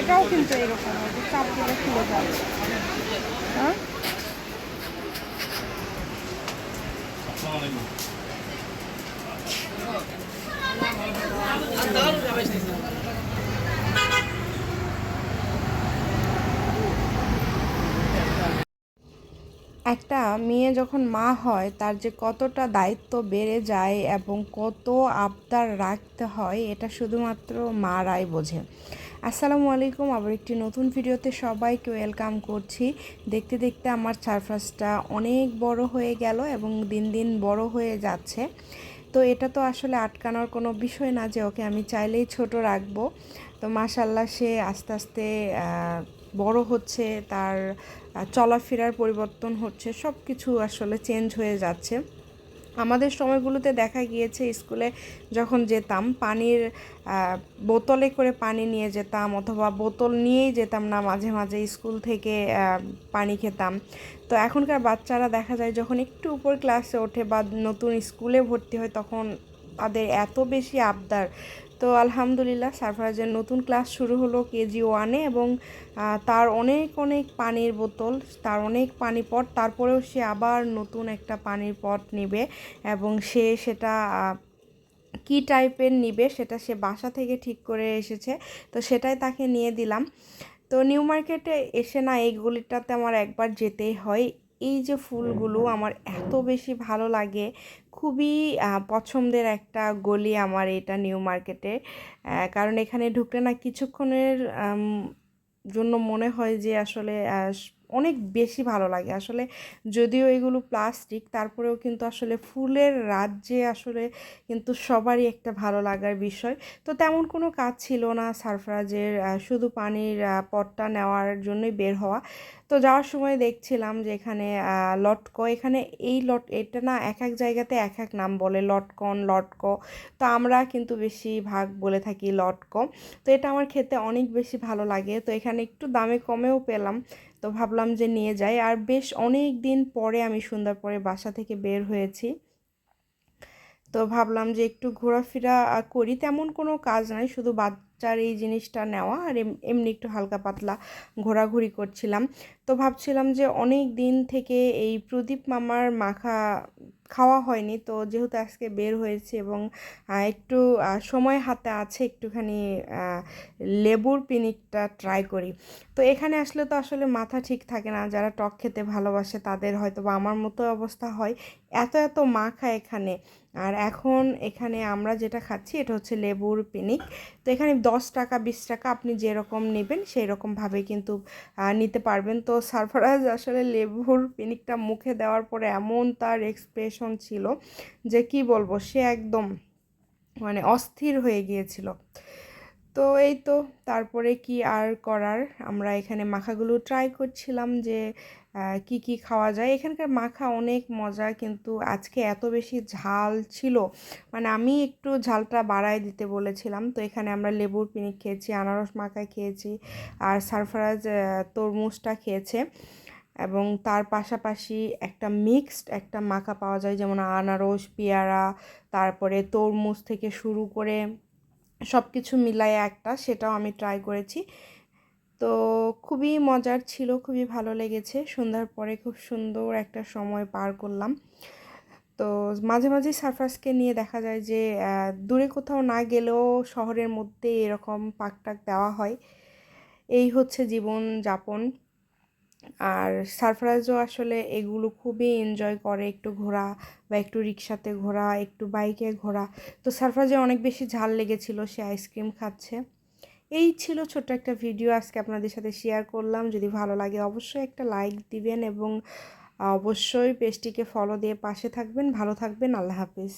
এটাও কিন্তু এরকম চাপ দিলে খুলে যাবে হ্যাঁ? একটা মেয়ে যখন মা হয়, তার যে কতটা দায়িত্ব বেড়ে যায় এবং কত আবদার রাখতে হয়, এটা শুধুমাত্র মারাই বোঝে। আসসালামু আলাইকুম, আবার একটি নতুন ভিডিওতে সবাইকে ওয়েলকাম করছি। দেখতে দেখতে আমার চারপাশটা অনেক বড় হয়ে গেল এবং দিন দিন বড় হয়ে যাচ্ছে। তো এটা তো আসলে আটকানোর কোনো বিষয় না যে ওকে আমি চাইলেই ছোট রাখব। তো মাশাল্লাহ সে আস্তে আস্তে বড় হচ্ছে, তার চলাফেরার পরিবর্তন হচ্ছে সব কিছু আসলে চেঞ্জ হয়ে যাচ্ছে। আমাদের সময়গুলোতে দেখা গিয়েছে স্কুলে যখন যেতাম, পানির বোতলে করে পানি নিয়ে যেতাম অথবা বোতল নিয়েই যেতাম না, মাঝে মাঝে স্কুল থেকে পানি খেতাম। তো এখনকার বাচ্চারা দেখা যায় যখন একটু উপর ক্লাসে ওঠে বা নতুন স্কুলে ভর্তি হয়, তখন তাদের এত বেশি আবদার। তো আলহামদুলিল্লাহ সারফরাজের নতুন ক্লাস শুরু হলো কেজি ওয়ানে এবং তার অনেক অনেক পানির বোতল তার অনেক পানি পট তারপরেও সে আবার নতুন একটা পানির পট নেবে এবং সে সেটা কি টাইপের নিবে সেটা সে বাসা থেকে ঠিক করে এসেছে। তো সেটাই তাকে নিয়ে দিলাম। তো নিউ মার্কেটে এসে না এই গলিটাতে আমার একবার যেতেই হয়। এই যে ফুলগুলো আমার এত বেশি ভালো লাগে। খুবই পছন্দের একটা গলি আমার এটা নিউ মার্কেটে। কারণ এখানে ঢুকলে না কিছুক্ষণের জন্য মনে হয় যে আসলে অনেক বেশি ভালো লাগে। আসলে যদিও এগুলো প্লাস্টিক তারপরেও কিন্তু আসলে ফুলের রাজ্যে আসলে কিন্তু সবারই একটা ভালো লাগার বিষয়। তো তেমন কোনো কাজ ছিল না সারফরাজের শুধু পানির পটটা নেওয়ার জন্যই বের হওয়া। তো যাওয়ার সময় দেখছিলাম যে এখানে লটকো। এখানে এই লট, এটা না এক এক জায়গাতে এক এক নাম বলে, লটকন, লটকো। তো আমরা কিন্তু বেশি ভাগ বলে থাকি লটকো। তো এটা আমার খেতে অনেক বেশি ভালো লাগে। তো এখানে একটু দামে কমেও পেলাম। তো ভাবলাম যে নিয়ে যাই। আর বেশ অনেক দিন পরে আমি সুন্দর পরে বাসা থেকে বের হয়েছি। তো ভাবলাম যে একটু ঘোরাফেরা করি। তেমন কোনো কাজ নাই, শুধু বাচ্চার এই জিনিসটা নেওয়া আর এম- এমনি একটু হালকা পাতলা ঘোরাঘুরি করছিলাম। তো ভাবছিলাম যে অনেক দিন থেকে এই প্রদীপ মামার মাখা খাওয়া হয়নি। তো যেহেতু আজকে বের হয়েছে এবং একটু সময় হাতে আছে একটুখানি লেবুর পিনিকটা ট্রাই করি। তো এখানে আসলে তো আসলে মাথা ঠিক থাকে না। যারা টক খেতে ভালোবাসে তাদের হয়তো বা আমার মতো অবস্থা হয়। এত এত মাখা এখানে। আর এখন এখানে আমরা যেটা খাচ্ছি, এটা হচ্ছে লেবুর পিনিক। তো এখানে দশ টাকা, বিশ টাকা আপনি যেরকম নেবেন সেই রকমভাবে কিন্তু নিতে পারবেন। তো সারফরাজ আসলে লেবুর পিনিকটা মুখে দেওয়ার পরে এমন তার এক্সপ্রেশন ছিল যে কি বলব, সে একদম মানে অস্থির হয়ে গিয়েছিল। তো এই তো, তারপরে কি আর করার? আমরা এখানে মাখাগুলো ট্রাই করছিলাম যে কি কি খাওয়া যায়। এখানকার মাখা অনেক মজা, কিন্তু আজকে এত বেশি ঝাল ছিল। মানে আমি একটু ঝালটা বাড়ায় দিতে বলেছিলাম। তো এখানে আমরা লেবুর পিনিক খেয়েছি, আনারস মাখা খেয়েছি, আর সারফরাজ তরমুজটা খেয়েছে। এবং তার পাশাপাশি একটা মিক্সড একটা মাখা পাওয়া যায়, যেমন আনারস, পেয়ারা, তারপরে তরমুজ থেকে শুরু করে সব কিছু মিলায় একটা, সেটাও আমি ট্রাই করেছি। তো খুবই মজার ছিল, খুবই ভালো লেগেছে। সন্ধ্যার পরে খুব সুন্দর একটা সময় পার করলাম। তো মাঝে মাঝে সারফাসকে নিয়ে দেখা যায় যে দূরে কোথাও না গেলেও শহরের মধ্যে এরকম পাক টাক দেওয়া হয়। এই হচ্ছে জীবন যাপন আর সারফরাজও আসলে এগুলো খুবই এনজয় করে, একটু ঘোরা বা একটু রিক্সাতে ঘোরা, একটু বাইকে ঘোরা। তো সারফরাজে অনেক বেশি ঝাল লেগেছিল সে আইসক্রিম খাচ্ছে। এই ছিল ছোট্ট একটা ভিডিও আজকে আপনাদের সাথে শেয়ার করলাম। যদি ভালো লাগে অবশ্যই একটা লাইক দিবেন এবং অবশ্যই পেজটিকে ফলো দিয়ে পাশে থাকবেন। ভালো থাকবেন, আল্লাহ হাফিজ।